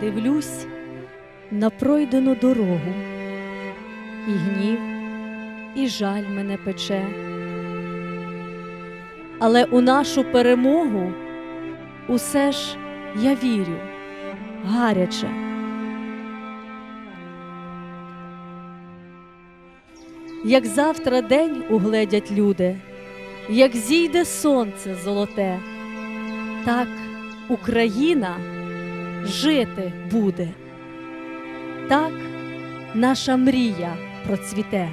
Дивлюсь на пройдену дорогу, і гнів, і жаль мене пече. Але у нашу перемогу усе ж я вірю гаряче. Як завтра день угледять люди, як зійде сонце золоте, так Україна жити буде, так наша мрія процвіте.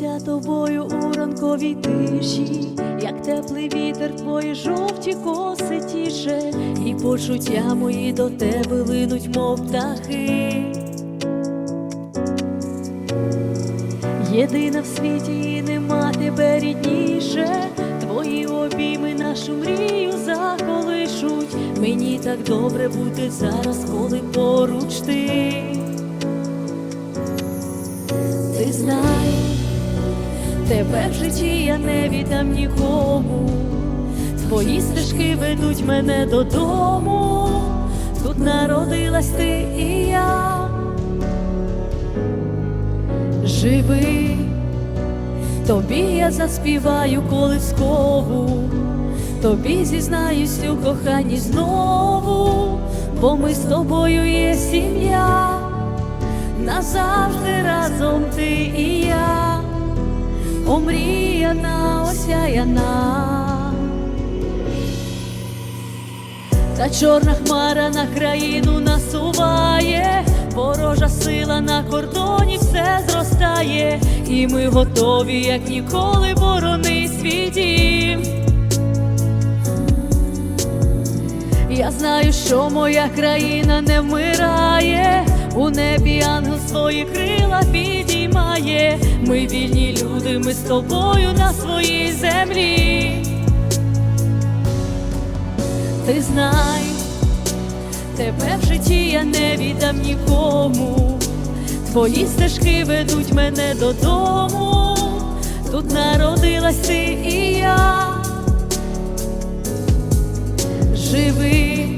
Милуюся тобою у ранковій тиші, як теплий вітер твої жовті коси тіше, і почуття мої до тебе линуть, мов птахи. Єдина в світі і нема тебе рідніше, твої обійми нашу мрію заколишуть. Мені так добре бути зараз, коли тебе в житті я не віддам нікому. Твої стежки ведуть мене додому. Тут народилась ти і я. Живи, тобі я заспіваю колискову, тобі зізнаюсь у коханні знову, бо ми з тобою є сім'я назавжди разом ти і я, омріяна, осяяна. Та чорна хмара на країну насуває, ворожа сила на кордоні все зростає, і ми готові, як ніколи, борони свій дім. Я знаю, що моя країна не вмирає, у небі ангел свої крила підіймає. Ми вільні люди, ми з тобою на своїй землі. Ти знай, тебе в житті я не віддам нікому. Твої стежки ведуть мене додому. Тут народилась ти і я. Живи,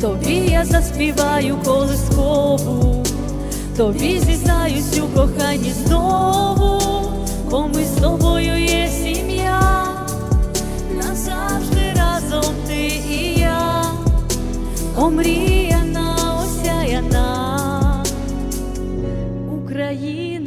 тобі я заспіваю колискову, тобі зізнаюсь у коханні знову, бо ми з тобою є сім'я, назавжди разом ти і я, омріяна, осяяна. Україна.